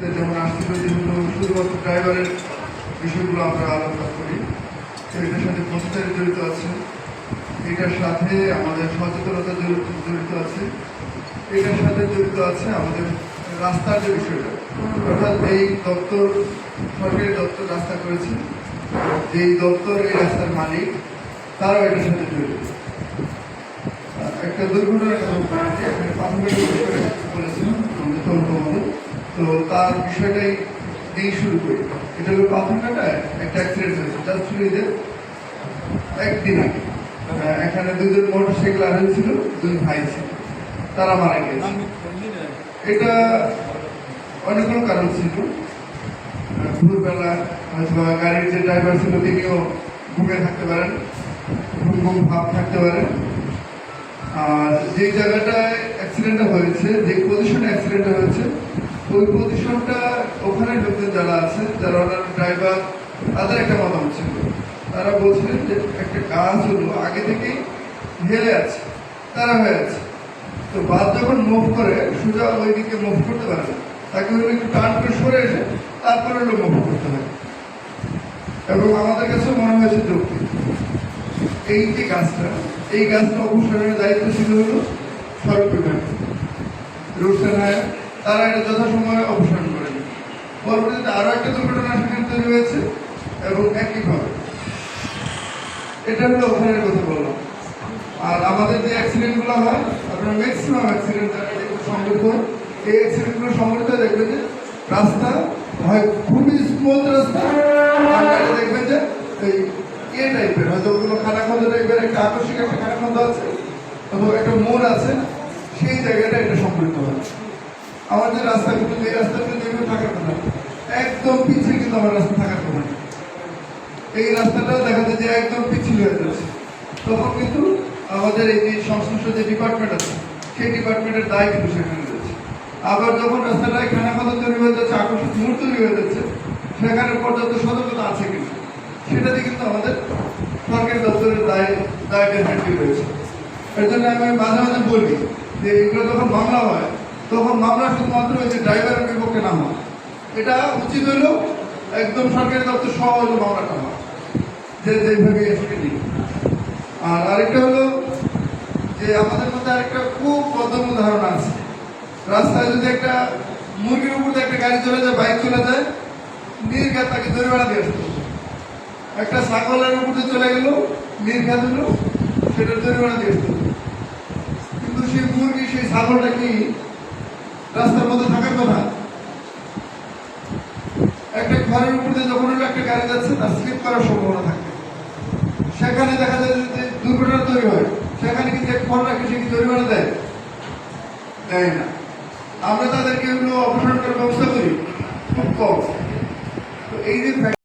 যেমন আসছিল শুধুমাত্র ড্রাইভারের বিষয়গুলো আমরা আলোচনা করি এটার সাথে পথচারী জড়িত আছে, এটার সাথে আমাদের সচেতনতা জড়িত আছে, এটার সাথে জড়িত আছে আমাদের রাস্তার যে বিষয়টা অর্থাৎ এই দপ্তর, সরকারি দপ্তর রাস্তা করেছে, যেই দপ্তর, এই রাস্তার মালিক, তারাও এটার সাথে জড়িত একটা দুর্ঘটনার কথা বলছি, এখানে প্রাথমিক বিষয়ে আমাদের। তো তার বিষয়টাই দিয়ে শুরু করি। এটা হলো প্রাথমিকটায় একটা অ্যাক্সিডেন্ট হয়েছে তার ছুরিতে একদিন আগে। এখানে দুজন মোটর সাইকেল আরোহী ছিল দুই ভাই ছিল। তারা মারা গিয়েছে। এটা অনেকগুলো কারণ ছিল। আহ, ভোরবেলা হয়তো গাড়ির যে ড্রাইভার ছিল তিনিও ঘুমিয়ে থাকতে পারেন ঘুম ঘুম ভাব থাকতে পারেন আর যে জায়গাটায় অ্যাক্সিডেন্টটা হয়েছে যে পজিশনে অ্যাক্সিডেন্টটা হয়েছে ওই পজিশনটা ওখানে লোকজন যারা আছে, যারা ওনার ড্রাইভার তাদের একটা মতামত ছিল। তারা বলছিলেন যে একটা গাছ হলো, আগে থেকেই হেলে আছে, তারা হয়ে আছে তো বাদ যখন মুভ করে, সোজা ওই দিকে মুভ করতে পারে তাকে হলো একটু টান করে সরে এসে। তারপরে হলো মুভ করতে হয়। এবং আমাদের কাছে মনে হয়েছে যৌক্তিক এই যে গাছটা এই গাছটা অবসরের দায়িত্ব ছিল হলো সড়ক বিভাগ। রোডসেন হয় তারা এটা যথাসময়ে অপসারণ করেন। পরবর্তীতে আরও একটা দুর্ঘটনা সেখানে তৈরি হয়েছে এবং একইভাবে। এটা হলো ওখানের কথা বললাম। আর আমাদের যে অ্যাক্সিডেন্টগুলো হয়, আপনার ম্যাক্সিমাম অ্যাক্সিডেন্ট সংগঠিত হয়। এই অ্যাক্সিডেন্টগুলো সংগঠিত দেখবেন যে রাস্তা হয় খুবই স্মুথ রাস্তা। দেখবেন যে এই এ টাইপের হয়তো ওগুলো খানাখন্দ টাইপের একটা আকস্মিক একটা খানাখন্দ আছে, অথবা একটা মোড় আছে, সেই জায়গাটা এটা সংগঠিত হয়। আমার যে রাস্তাগুলো যে রাস্তাগুলো যেগুলো থাকার কথা একদম পিছিয়ে কিন্তু আমার রাস্তা থাকার কথা। এই রাস্তাটা দেখা যায় যে একদম পিছিল হয়ে যাচ্ছে। তখন কিন্তু আমাদের এই যে সংশ্লিষ্ট যে ডিপার্টমেন্ট আছে, সেই ডিপার্টমেন্টের দায় কিন্তু সেখানে রয়েছে। আবার যখন রাস্তাটা খানাখানা তৈরি হয়ে যাচ্ছে আকর্ষণ মুহূর্ত তৈরি হয়ে যাচ্ছে, সেখানে পর্যাপ্ত সতর্কতা আছে কিনা সেটাতে কিন্তু আমাদের সরকারি দপ্তরের দায় দায় ডেফিনেটলি রয়েছে। এর জন্য আমি মাঝে মাঝে বলি যে এগুলো যখন মামলা হয় তখন মামলা শুধুমাত্র ওই যে ড্রাইভারের বিপক্ষে না হয় এটা উচিত হলো একদম সরকারি দপ্তর সহ হলো মামলাটা হয় যে যেভাবে নিই আর আরেকটা হলো যে আমাদের মধ্যে আরেকটা খুব বদ্ধমূল ধারণা আছে রাস্তায় যদি একটা মুরগির উপর একটা গাড়ি চলে যায়, বাইক চলে যায়, নির্ঘাত তাকে ধরে বেড়া দিয়ে আসতে। একটা ছাগলের উপর দিয়ে চলে গেল, নির্ঘাত হলো, সেটা ধরে বেড়া দিয়ে আসতে। কিন্তু সেই মুরগি, সেই ছাগলটা কি রাস্তার মধ্যে থাকার কথা। একটা ঘরের উপরে যখন একটা গাড়ি যাচ্ছে, তার স্লিপ করার সম্ভাবনা থাকে। সেখানে দেখা যায় যে দুর্ঘটনা তৈরি হয়। সেখানে কিন্তু এক ফোন রাখে, সে কি জরিমানা দেয়? দেয় না। আমরা তাদেরকে এগুলো অপসারণ করার ব্যবস্থা করি। খুব কম। তো এই যে